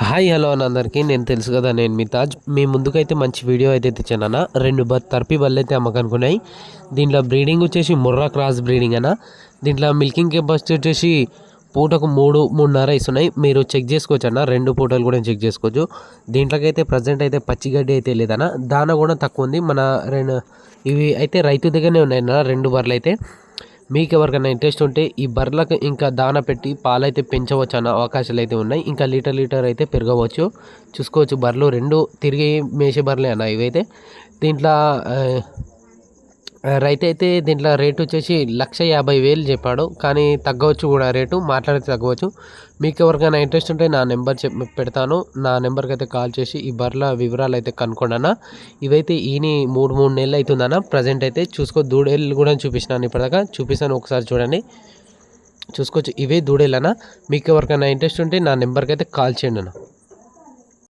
Hi hello అని అందరికీ నేను తెలుసు కదా నేను మీ తాజ్. మీ ముందుకైతే మంచి వీడియో అయితే తెచ్చానన్న రెండు బ తర్పి బళ్ళు అయితే అమ్మకనుకున్నాయి. దీంట్లో బ్రీడింగ్ వచ్చేసి ముర్రా క్రాస్ బ్రీడింగ్ అన్న. దీంట్లో మిల్కింగ్ కెపాసిటీ వచ్చేసి పూటకు మూడు మూడున్నర ఇస్తున్నాయి మీరు చెక్ చేసుకోవచ్చు అన్న. రెండు పూటలు కూడా చెక్ చేసుకోవచ్చు. దీంట్లోకైతే ప్రజెంట్ అయితే పచ్చిగడ్డి అయితే లేదన్న. దాన కూడా తక్కువ ఉంది. మన రెండు ఇవి అయితే రైతు దగ్గరనే ఉన్నాయి అన్న రెండు బర్రెలు అయితే. మీకు ఎవరికైనా ఇంట్రెస్ట్ ఉంటే ఈ బర్రెలకు ఇంకా దాన పెట్టి పాలైతే పెంచవచ్చు అన్న అవకాశాలు అయితే ఉన్నాయి. ఇంకా లీటర్ లీటర్ అయితే పెరగవచ్చు. చూసుకోవచ్చు బర్రెలు రెండు తిరిగి మేసే బర్రెలే అన్న ఇవైతే. దీంట్లో రైతు అయితే దీంట్లో రేటు వచ్చేసి లక్ష యాభై వేలు చెప్పాడు. కానీ తగ్గవచ్చు కూడా రేటు మాట్లాడితే తగ్గవచ్చు. మీకు ఎవరికైనా ఇంట్రెస్ట్ ఉంటే నా నెంబర్ చెప్ పెడతాను. నా నెంబర్కి అయితే కాల్ చేసి ఈ బర్ల వివరాలు అయితే కనుక్కోండి ఇవైతే ఈని మూడు మూడు నెలలు అవుతుందన్న. ప్రజెంట్ అయితే చూసుకో దూడేళ్ళు కూడా చూపించినాను ఇప్పటిదాకా. చూపిస్తాను ఒకసారి చూడండి. చూసుకోవచ్చు ఇవే దూడేళ్ళనా మీకు ఎవరికైనా ఇంట్రెస్ట్ ఉంటే నా నెంబర్కి అయితే కాల్ చేయండి అన్న